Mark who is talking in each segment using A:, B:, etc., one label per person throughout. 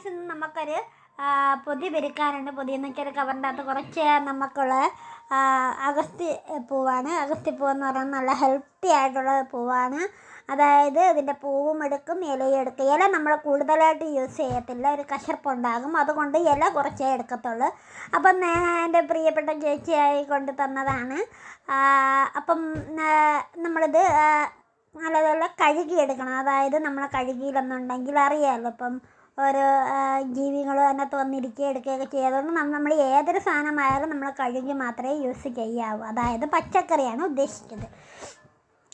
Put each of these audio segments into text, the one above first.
A: Guys ഇന്ന് നമുക്കൊരു പൊതി പെരുക്കാനുണ്ട് പൊതി എന്നൊക്കെ കവറിന്റെ അകത്ത് കുറച്ച് നമുക്കുള്ള അഗസ്തി പൂവാണ്. അഗസ്തി പൂവെന്ന് പറയുന്നത് നല്ല ഹെൽത്തി ആയിട്ടുള്ള പൂവാണ്. അതായത് ഇതിന്റെ പൂവും എടുക്കും ഇലയും എടുക്കും. ഇല നമ്മൾ കൂടുതലായിട്ട് യൂസ് ചെയ്യത്തില്ല. ഒരു കശർപ്പുണ്ടാകും. അതുകൊണ്ട് ഇല കുറച്ചേ എടുക്കത്തുള്ളൂ. അപ്പം എന്റെ പ്രിയപ്പെട്ട ചേച്ചിയായി കൊണ്ട് തന്നതാണ്. അപ്പം നമ്മളിത് നല്ലതുപോലെ കഴുകിയെടുക്കണം അതായത് നമ്മൾ കഴുകിയില്ലെന്നുണ്ടെങ്കിൽ അറിയാമല്ലോ ഇപ്പം ഓരോ ജീവികളും അതിനകത്ത് വന്നിരിക്കുക എടുക്കുകയൊക്കെ ചെയ്തുകൊണ്ട് നമ്മൾ നമ്മൾ ഏതൊരു സാധനമായാലും നമ്മൾ കഴുകി മാത്രമേ യൂസ് ചെയ്യാവൂ. അതായത് പച്ചക്കറിയാണ് ഉദ്ദേശിക്കുന്നത്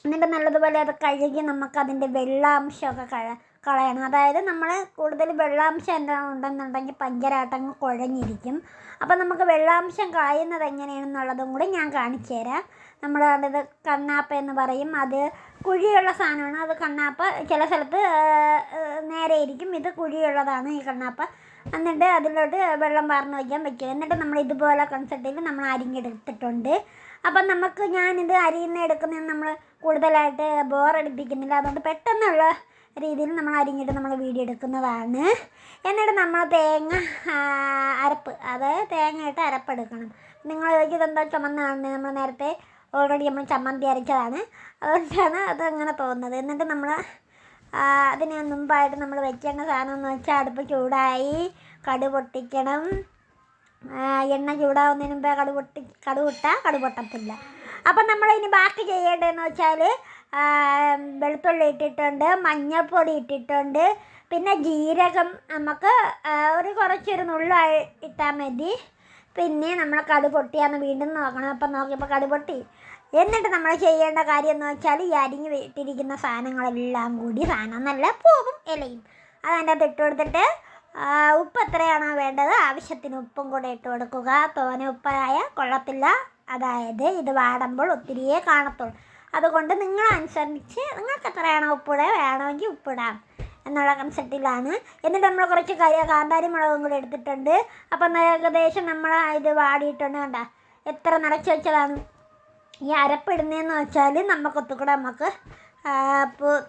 A: എന്നിട്ട് നല്ലതുപോലെ അത് കഴുകി നമുക്കതിന്റെ വെള്ളാംശമൊക്കെ കള കളയണം. അതായത് നമ്മൾ കൂടുതൽ വെള്ളാംശം എന്താണ് ഉണ്ടെന്നുണ്ടെങ്കിൽ പഞ്ചരാട്ടങ്ങ് കുഴഞ്ഞിരിക്കും. അപ്പം നമുക്ക് വെള്ളാംശം കളയുന്നത് എങ്ങനെയാണെന്നുള്ളതും കൂടി ഞാൻ കാണിച്ചു തരാം. നമ്മൾ അതായത് കണ്ണാപ്പ എന്ന് പറയും. അത് കുഴിയുള്ള സാധനമാണ്. അത് കണ്ണാപ്പ ചില സ്ഥലത്ത് നേരെ ഇരിക്കും. ഇത് കുഴിയുള്ളതാണ് ഈ കണ്ണാപ്പ. എന്നിട്ട് അതിലോട്ട് വെള്ളം പാർന്ന് വയ്ക്കാൻ പറ്റും എന്നിട്ട് നമ്മൾ ഇതുപോലെ കൺസെർട്ടിൽ നമ്മൾ അരിഞ്ഞെടുത്തിട്ടുണ്ട്. അപ്പം നമുക്ക് ഞാനിത് അരിയുന്ന എടുക്കുന്നതിന് നമ്മൾ കൂടുതലായിട്ട് ബോറടിപ്പിക്കുന്നില്ല അതുകൊണ്ട് പെട്ടെന്നുള്ള രീതിയിൽ നമ്മൾ അരിഞ്ഞിട്ട് നമ്മൾ വീഡിയോ എടുക്കുന്നതാണ്. എന്നിട്ട് നമ്മൾ തേങ്ങ അരപ്പ് അതായത് തേങ്ങ ഇട്ട് അരപ്പെടുക്കണം നിങ്ങൾ ഇതെന്താ ചുമന്നാണ്? നമ്മൾ നേരത്തെ ഓൾറെഡി നമ്മൾ ചമ്മന്തി അരച്ചതാണ്. അതുകൊണ്ടാണ് അത് അങ്ങനെ തോന്നുന്നത്. എന്നിട്ട് നമ്മൾ അതിന് മുമ്പായിട്ട് നമ്മൾ വെക്കേണ്ട സാധനം എന്ന് വെച്ചാൽ അടുപ്പ് ചൂടായി കടു പൊട്ടിക്കണം. എണ്ണ ചൂടാവുന്നതിന് മുമ്പേ കടു പൊട്ടി കടു പൊട്ടാൽ കടു പൊട്ടത്തില്ല. അപ്പം നമ്മൾ ഇനി ബാക്കി ചെയ്യേണ്ടതെന്ന് വെച്ചാൽ വെളുത്തുള്ളി ഇട്ടിട്ടുണ്ട് മഞ്ഞൾപ്പൊടി ഇട്ടിട്ടുണ്ട് പിന്നെ ജീരകം നമുക്ക് ഒരു കുറച്ചൊരു നുള്ള ഇട്ടാൽ മതി. പിന്നെ നമ്മൾ കടു പൊട്ടിയാന്ന് വീണ്ടും നോക്കണം. അപ്പം നോക്കിയപ്പോൾ കടു പൊട്ടി. എന്നിട്ട് നമ്മൾ ചെയ്യേണ്ട കാര്യം എന്ന് വെച്ചാൽ ഈ അരിഞ്ഞ് ഇട്ടിരിക്കുന്ന സാധനങ്ങളെല്ലാം കൂടി സാധനം നല്ല പൂവും ഇലയും. അതതിന്റെ അകത്ത് ഇട്ട് കൊടുത്തിട്ട് ഉപ്പ് എത്രയാണോ വേണ്ടത് ആവശ്യത്തിന് ഉപ്പും കൂടെ ഇട്ട് കൊടുക്കുക. തോനെ ഉപ്പായ കൊള്ളത്തില്ല. അതായത് ഇത് വാടുമ്പോൾ ഒത്തിരിയേ കാണത്തുള്ളൂ. അതുകൊണ്ട് നിങ്ങൾ അനുസരിച്ച് നിങ്ങൾക്ക് എത്രയാണോ ഉപ്പിടുക വേണമെങ്കിൽ ഉപ്പിടാം എന്നുള്ള കൺസെപ്റ്റിലാണ് എന്നിട്ട് നമ്മൾ കുറച്ച് കരി കാന്താരി മുളകും കൂടെ എടുത്തിട്ടുണ്ട്. അപ്പം ഏകദേശം നമ്മൾ ഇത് വാടിയിട്ടുണ്ട് കണ്ട. എത്ര നിറച്ച് വെച്ചതാണ്? ഈ അരപ്പിടുന്നതെന്ന് വെച്ചാൽ നമുക്ക് ഒത്തുകൂടെ നമുക്ക്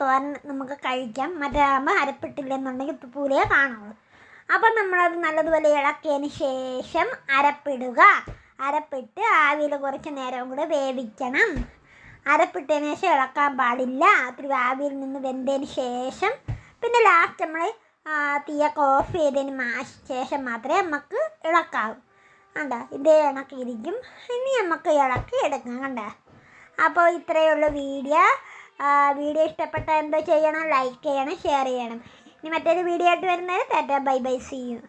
A: തോരൻ നമുക്ക് കഴിക്കാം. മറ്റേ ആകുമ്പോൾ അരപ്പിട്ടില്ലെന്നുണ്ടെങ്കിൽ ഉപ്പൂലേ കാണുള്ളൂ. അപ്പം നമ്മളത് നല്ലതുപോലെ ഇളക്കിയതിന് ശേഷം അരപ്പിടുക. അരപ്പിട്ട് ആവിയിൽ കുറച്ച് നേരം കൂടെ വേവിക്കണം. അരപ്പിട്ടതിന് ശേഷം ഇളക്കാൻ പാടില്ല. ഒത്തിരി ആവിയിൽ നിന്ന് വെന്തതിന് ശേഷം പിന്നെ ലാസ്റ്റ് നമ്മൾ തീയൊക്കെ ഓഫ് ചെയ്തതിന് ശേഷം മാത്രമേ നമുക്ക് ഇളക്കാവൂ. കണ്ട? ഇതേ ഇണക്കിയിരിക്കും ഇനി നമുക്ക് ഇളക്കി എടുക്കാം കണ്ട? അപ്പോൾ ഇത്രയേ ഉള്ളൂ വീഡിയോ. വീഡിയോ ഇഷ്ടപ്പെട്ട എന്തോ ചെയ്യണം ലൈക്ക് ചെയ്യണം ഷെയർ ചെയ്യണം. ഇനി മറ്റൊരു വീഡിയോ ആയിട്ട് വരുന്നത് tata bye bye see you